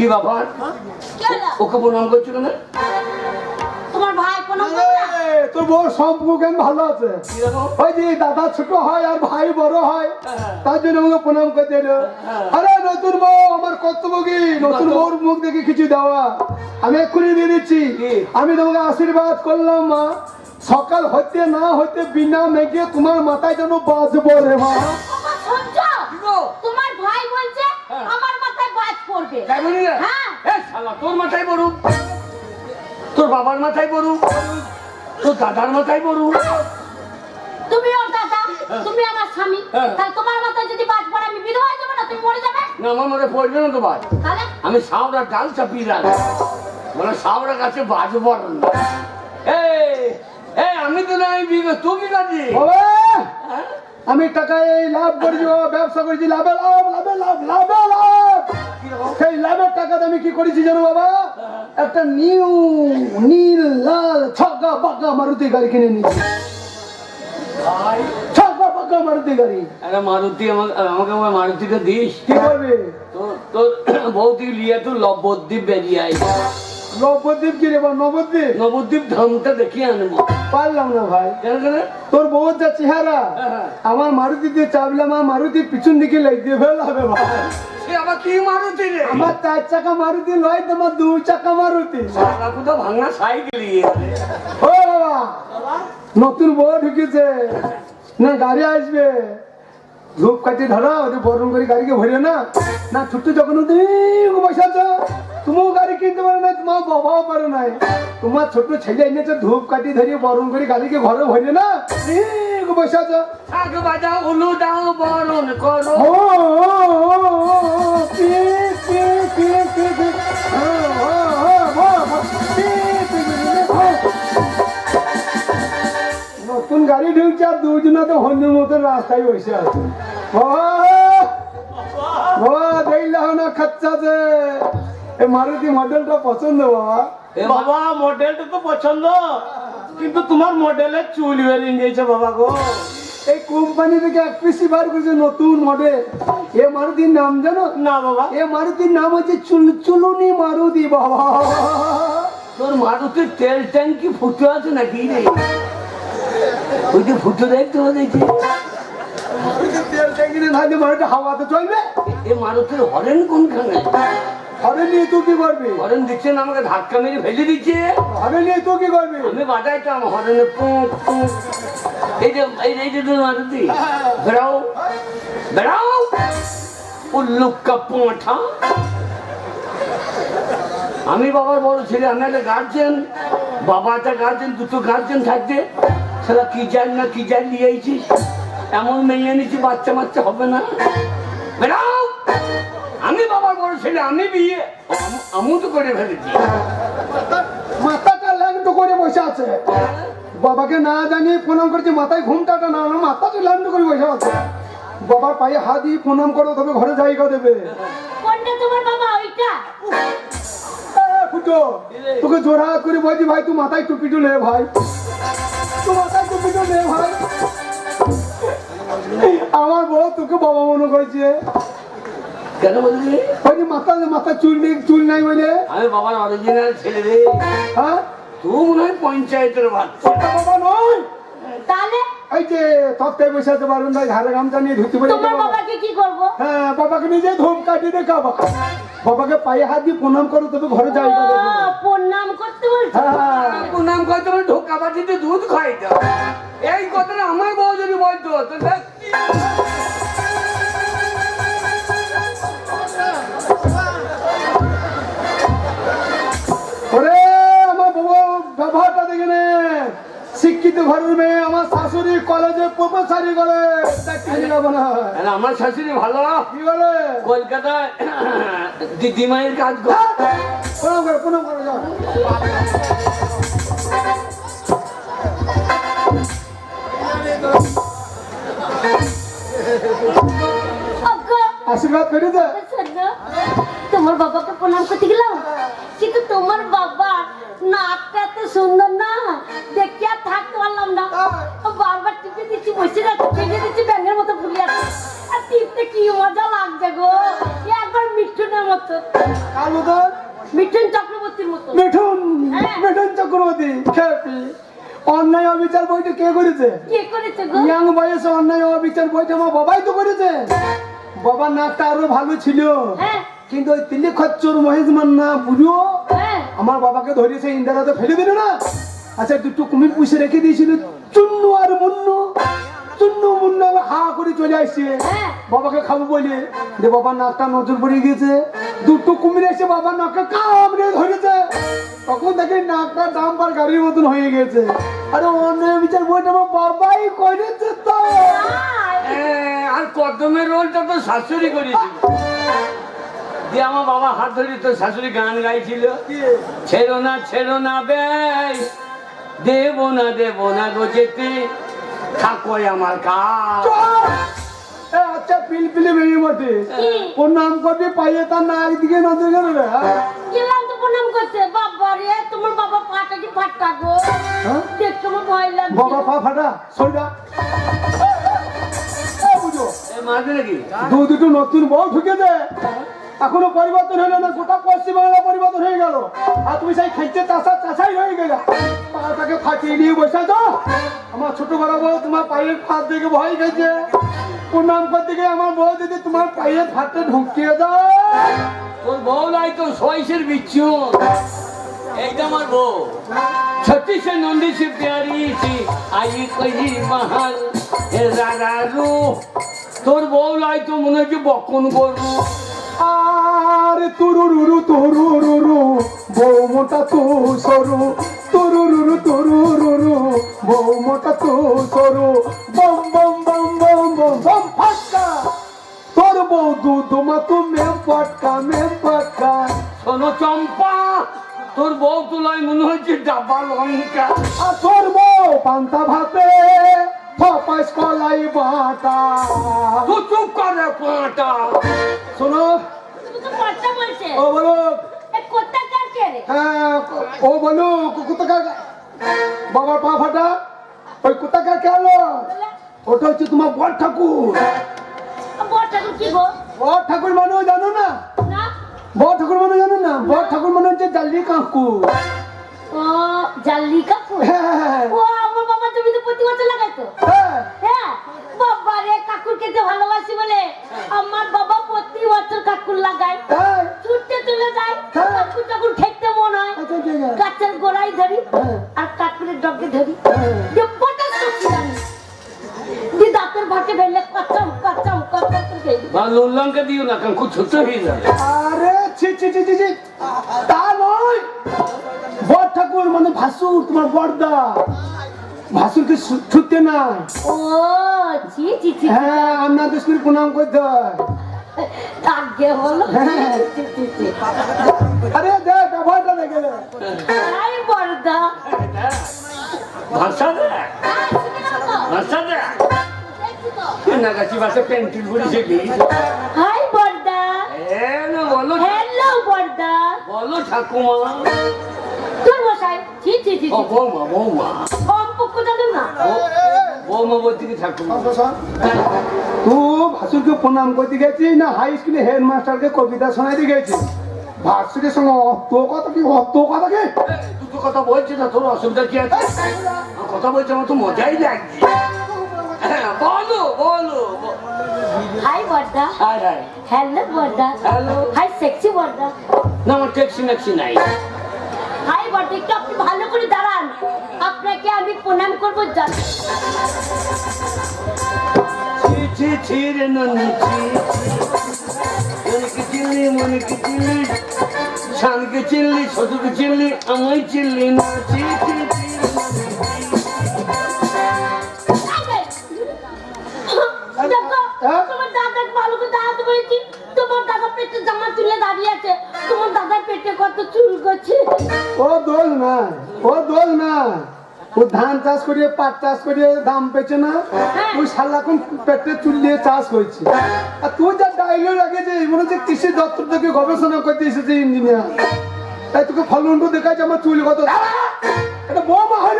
কি ব্যাপার? ওকে প্রণাম করছ কেন? তোমার ভাই কোনো না? তোর বউ সম্পর্ক ভালো আছে? ওই যে দাদা ছোট হয় আর ভাই বড় হয় হ্যাঁ। তার জন্য আমাকে প্রণাম করতে এলো। হ্যাঁ। আরে নতুন বউ আমার কর্তব্য কি নতুন? বউর মুখ দেখে কিছু দেওয়া। আমি এক্ষুনি দিয়ে দিচ্ছি। আমি তোমাকে আশীর্বাদ করলাম মা। সকাল হতে না হতে বিনা মেঘে তোমার মাথায় যেন বাজবো রে মা বাবা, শুনছো? কি গো? তোমার ভাই বলছে হ্যাঁ। আমার মাথায় বাজ পড়বে তাই বলি না? হ্যাঁ। শালা তোর মাথায় পড়ুক। তোর বাবার মাথায় পড়ুক। তোর দাদার মাথায় পড়ুক। তুমি ওর দাদা তুমি আমার স্বামী। হ্যাঁ। তাহলে তোমার মাথায় যদি বাজ পড়ে আমি বিধবা হয়ে যাব না? তুমি মরে যাবে? না আমার মাথায় পড়বে না তো বাজ। তাহলে? আমি সাউরা ডাল চাপিয়ে রাখব মানে সাউরা গাছে বাজ পড়ে না। এই এই আমি তো নাই কি কাজি আমি টাকায় লাভ করেছি ব্যবসা করেছি লাভ লাভে লাভ লাভে লাভ। সেই লাভের টাকাতে আমি কি করেছি জানো বাবা? একটা নিউ নীল লাল ছগা পাকা মারুতি গাড়ি কিনে নিয়েছি। ছগা মারুতি গাড়ি। একটা মারুতি আমাকে আমাকে মারুতিটা দিস। কি করবে তোর তোর বৌদি লিয়ে তো লব্বদ্বীপ বেরিয়ে আই নবদ্বীপ কি রে বা নবদ্বীপ? নবদ্বীপ ধামটা দেখিয়ে আনব। পারলাম না ভাই। তোর বউর যা চেহারা হ্যাঁ। আমার মারুতিতে চাপলাম আমার মারুতি পিছন দিকে লেগে ফেলাবে ভাই। কি মারুতি রে? আমার চার চাকা মারুতি নয় তোমার দু চাকা মারুতি। ভাঙা সাইকেল ইয়ে ও বাবা নতুন বউ ঢুকেছে। না গাড়ি আসবে। ধূপ কাটি ধরো ওদের বরণ করে গাড়িকে ভরে না না ছোট্ট যখন তুমি বসে আছো। তুমিও গাড়ি কিনতে পারো না তোমার বাবাও পারো নাই তোমার ছোট ছেলে এনেছে ধূপ কাটি ধরিয়ে বরণ করে গাড়িকে ঘরে ভরে না বসে আছো বাজা উলু দাও বরণ করো ও, পি, পি, পি, পি, পি। নতুন গাড়ি ঢুকছে আর দুজনে তো হন্যের মতন রাস্তায় বসে আছে দেখলাম না খাচ্ছাছে মারুতি মডেলটা পছন্দ বাবা। এ বাবা মডেলটা তো পছন্দ। কিন্তু তোমার মডেলের চুল বেরিয়ে গেছে বাবা গো। এই কোম্পানি থেকে এক পিসি বার করেছে নতুন মডেল এ মারুতির নাম জানো? না বাবা। এ মারুতির নাম হচ্ছে চুল চুলুনি মারুতি বাবা। তোর মারুতির তেল ট্যাঙ্কি ফুটো আছে নাকি রে? ওই যে ফুটো দেখতে দেখছি মারুতির তেল ট্যাঙ্কি থাকলে মারুতি হাওয়াতে চলবে? এ মারুতির হরেন কোনখানে? হবে নিয়ে তুই কি করবি? হরেন দিচ্ছে না আমাকে ধাক্কা মেরে ফেলে দিচ্ছে? হবে নিয়ে তুই কি করবি? আমি বাজাইতাম হরেনে এই যে এই যে- মারুতি বেড়াও বেড়াও। পোঁঠা। আমি বাবার বড় ছেলে আমি একটা গার্জেন বাবা একটা গার্জেন দুটো গার্জেন থাকতে সেটা কি জান না কি জান নিয়ে আইছিস। এমন মেয়ে নিচ্ছি বাচ্চা বাচ্চা হবে না। বেড়াও। বড় আমি তো করে ফেলেছি। মাথাটা ল্যান্ড করে বসে আছে। বাবাকে না জানিয়ে প্রণাম করছে মাথায় ঘুমটাটা না না মাথাটা ল্যান্ড করে বসে আছে। বাবার পায়ে হাত দিয়ে প্রণাম করো তবে ঘরে জায়গা দেবে। কোনটা তোমার বাবা ওইটা? ফুটো তোকে জোর হাত করে বলছি ভাই তুই মাথায় টুপিটু নে ভাই। তুই মাথায় টুপিটু নে ভাই। আমার বউ তোকে বাবা মনে করেছে। কেন বললি? ওই যে মাথা মাথা চুল নেই চুল নাই বলে। আমি বাবার অরিজিনাল ছেলে রে। হ্যাঁ? তুই মনে হয় পঞ্চায়েতের বাচ্চা। তোর বাবা নয়। তাহলে? এই যে তত্ত্বায় বসে আছে বারণ ভাই ঘাড়ে গামছা নিয়ে ধুতি পরে তোমার বাবাকে কি করব? হ্যাঁ বাবাকে নিজে ধূপ কাটিয়ে দেখা বাবাকে পায়ে হাত দিয়ে প্রণাম করো তবে ঘরে জায়গা দেবে ও, প্রণাম করতে বলছো? হ্যাঁ প্রণাম করে তোমার ঢোকা বাটিতে দুধ খাই দাও এই কথাটা আমার বউ যদি বলতো তো শিক্ষিত ঘরের মেয়ে আমার শাশুড়ি কলেজে প্রফেসরি করে চাকরি যাবে না। আর আমার শাশুড়ি ভালো? কি করে দিদিমায়ের কাজ করে। প্রণাম করে প্রণাম করে যাও। আশীর্বাদ করে দে তোমার বাবাকে প্রণাম করতে গেলাম কিন্তু তোমার বাবা নাকটা এত সুন্দর না বারবার টিপে দিচ্ছি বসে যাচ্ছে টিপে দিচ্ছি ব্যাঙের মতো ফুলে আছে আর টিপতে কি মজা লাগছে গো? একবার মিঠুনের মতো। মিঠুন চক্রবর্তীর মতো। মিঠুন। মিঠুন চক্রবর্তী খেপি। অন্যায় অবিচার বইটা কে করেছে? কে করেছে গো? ইয়াং বয়সে অন্যায় অবিচার বইটা আমার বাবাই তো করেছে। বাবার নাকটা আরও ভালো ছিল। হ্যাঁ। কিন্তু ওই তিল্লি খচ্চর মহেশ মান্না বুঝো? হ্যাঁ। আমার বাবাকে ধরেছে ইন্দিরাতে ফেলে দিল না। আচ্ছা দুটো কুমির পুষে রেখে দিয়েছিল। আর মুন্নু চুন্নু মুন্নু আবার হা করে চলে আসছে হ্যাঁ। বাবাকে খাব বলে। যে বাবার নাকটা নজর পড়ে গিয়েছে। দুটো কুমির এসে বাবার নাকটা কামড়ে ধরেছে। তখন দেখি নাকটা ডাম্পার গাড়ির মতন হয়ে গেছে আরে অন্যায় বিচার বইটা আমার বাবাই করেছে তো। হ্যাঁ, আর কদমের রোলটা তো শাশুড়ি করেছিল। দিয়ে আমার বাবা হাত ধরে তো শাশুড়ি গান গাইছিল। ছেড়ো না ছেড়ো না ব্যয় দেব না দেব না গো যেতে। থাকো আমার কাজ। আচ্ছা পিলপিলি বেরিয়ে বটে। কি? করবি পাইয়ে তার নাক দিকে নজর গেল রে হ্যাঁ? গেলাম তো প্রণাম করতে। বাবা রে তোমার বাবা পাটা কি ফাটা গো? হ্যাঁ? দেখতে আমার ভয় লাগছে। বাবা পা ফাটা সইটা এ বুঝো। এ মারবে নাকি? দু দুটো নতুন বউ ঢুকেছে। এখনও পরিবর্তন হলো না, গোটা পশ্চিম বাংলা পরিবর্তন হয়ে গেল। আর তুমি সেই খেলছে চাষা চাষাই হয়ে গেল। পাটাকে ফাটিয়ে নিয়ে বসে তো আমার ছোট বড় বউ তোমার পায়ের ফাঁদ দিকে ভয় গেছে প্রণাম করতে গিয়ে আমার বউ যদি তোমার পায়ের ফাটে ঢুকিয়ে দেয়। তোর বউ নাই তো সয়েসের বিচ্ছু। এইটা আমার বউ। সে প্যারি সি আই কহি মহাল হে রাগারু তোর বউ নাই তো মনে হচ্ছে বকন গরু আরে তুরুরুরু তুরুরুরু বউ মোটা তু সরু। তুরুরুরু তুরুরুরু বউ মোটা তু সরু। বম বম বম বম বম বম ফাটকা। তোর বউ দুধ মতো মে পটকা মে পটকা শোনো চম্পা তোর বউ তুলাই মনে হচ্ছে ডাবা লঙ্কা। আর তোর বউ পান্তা ভাতে। ফপাস কলাই বাটা চুপ করে পাটা। শোনো। ও বলো। কে হ্যাঁ ও বলো কোথাকার বাবার পা ফাটা। ওই কোথাকার কেন ওটা হচ্ছে তোমার বর ঠাকুর। বড় ঠাকুর কি গো বর ঠাকুর মানে জানো না? বর ঠাকুর মানে জানো না? বর ঠাকুর মানে হচ্ছে জালি কাকু ও জাল্লি কাকুর? হ্যাঁ বাবা তো লাগাইতো। হ্যাঁ। হ্যাঁ বাবা রে কাকুর খেতে ভালোবাসি বলে আমার বাবা প্রতি বছর কাকুর লাগায়। হ্যাঁ। ছুটতে চলে যায় হ্যাঁ। কাকুর যখন খেতে মন হয় আচ্ছা ঠিক গাছের গোড়ায় ধরি হ্যাঁ। আর কাকুরের ডগে ধরি। হ্যাঁ। যে পটাশ করছি জানি। দি দাঁতের ভাতে ফেললে কচম কচম কচম করে। খেয়ে দিই। বা নুন দিও না কারণ ছোট হয়ে যাবে আরে ছি ছি ছি ছি ছি। তা নয়। বর ঠাকুর মানে ভাসুর তোমার বর্দা। ভাসুরকে ছু- ছুটতে না ও ছি ছি ছি হ্যাঁ আপনাদের স্কুল প্রণাম করতে হয়। আগে হলো। হ্যাঁ। ছি, ছি। আরে দেখ ব্যবহারটা দেখে দে। আই বড়দা। ভাষা দে। তো। ভাষা দে। নাগাছি ভাষা পেন্টিল বুড়িছে কি হাই বড়দা। এ না বলো। হ্যালো বড়দা। বলো ঠাকুমা। তোর মশাই ছি ছি ছি। ও বৌমা বৌমা। বৌমা বলতে কি ঠাকুমা তু ভাসুরকে প্রণাম করতে গেছি না হাই স্কুলে হেডমাস্টারকে কবিতা শোনাইতে গেছি। ভাসুরের সঙ্গে অত কথা কি অত কথা কি? দুটো কথা বলছি না তোর অসুবিধা কি আছে? কথা বলছে আমার তো মজাই লাগছে। হ্যাঁ, বলো বলো হাই বড়দা হাই হাই হ্যালো বড়দা হ্যালো হাই সেক্সি বড়দা না আমার ট্যাক্সি ম্যাক্সি নাই হাই বড়দা একটু আপনি ভালো করে দাঁড়ান আপনাকে আমি প্রণাম করব ছি ছি রে ননি মনকে চিনলি মনকে চিনলি শানকে চিনলি ছোটকে চিনলি আমায় চিনলি না ছি ছি হ্যাঁ? দাদার পেটে কত চুল করছে ও দোষ না ও দোষ না ও ধান চাষ করিয়ে পাট চাষ করিয়ে দাম পেয়েছে না? ওই সারাক্ষণ পেটে চুল দিয়ে চাষ হয়েছে আর তুই যা ডাইলগ লাগেছে মনে হচ্ছে কৃষি দপ্তর থেকে গবেষণা করতে এসেছে ইঞ্জিনিয়ার তাই তোকে ফলনটা দেখাচ্ছে আমার চুল কত! এটা বৌমা হয়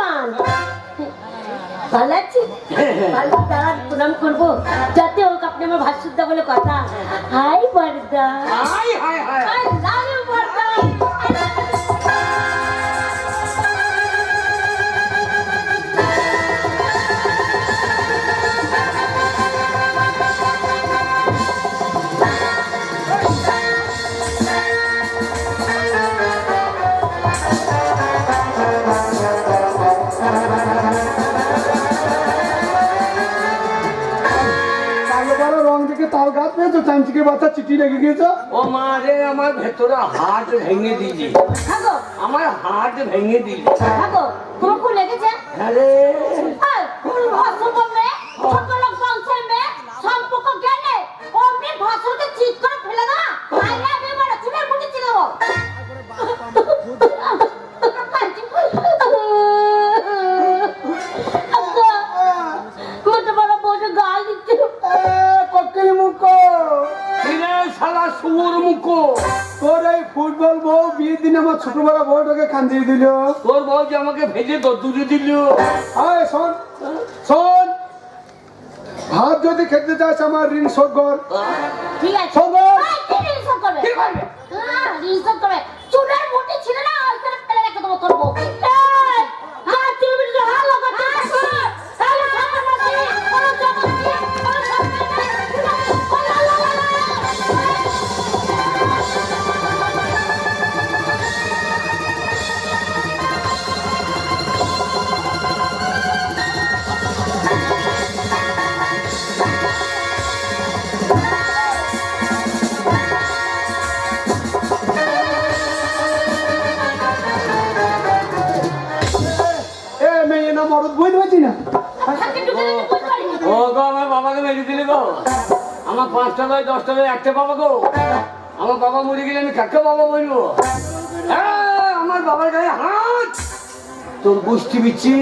বান ভালো প্রণাম করব। যাতে হোক আপনি আমার ভাসুদ্দা বলে কথা। হাই বর্দা। Hi hi hi. পেয়েছ বাচ্চা চিঠি রেখে গিয়েছো? ও মা রে আমার ভেতরে হাট ভেঙে দিলি। থাকো। আমার হাট ভেঙে দিলি। থাকো। তোমার কোন লেগেছে? হ্যাঁ কান্দিয়ে দিল তোর বউ যে আমাকে ভেজে দূরে দিল আয় শোন শোন ভাত যদি খেতে চাস আমার ঋণ শোধ কর ঠিক আছে। শোধ কর কি ঋণ শোধ করবে? কি করবে? ঋণ শোধ করবে। চুলের মুঠি ছিল না, ওইখানে ফেলে রেখে দেবো তোর বউকে। না? না গেছে, বুঝতে পারিনি। ও গো আমার বাবাকে মেরে দিলে গো। আমার পাঁচটা নয় দশটা নয় একটা বাবা গো। আমার বাবা মরে গেলে আমি কাকে বাবা বলব? হ্যাঁ, আমার বাবার গায়ে হাত। তোর গোষ্ঠী বিচ্ছি।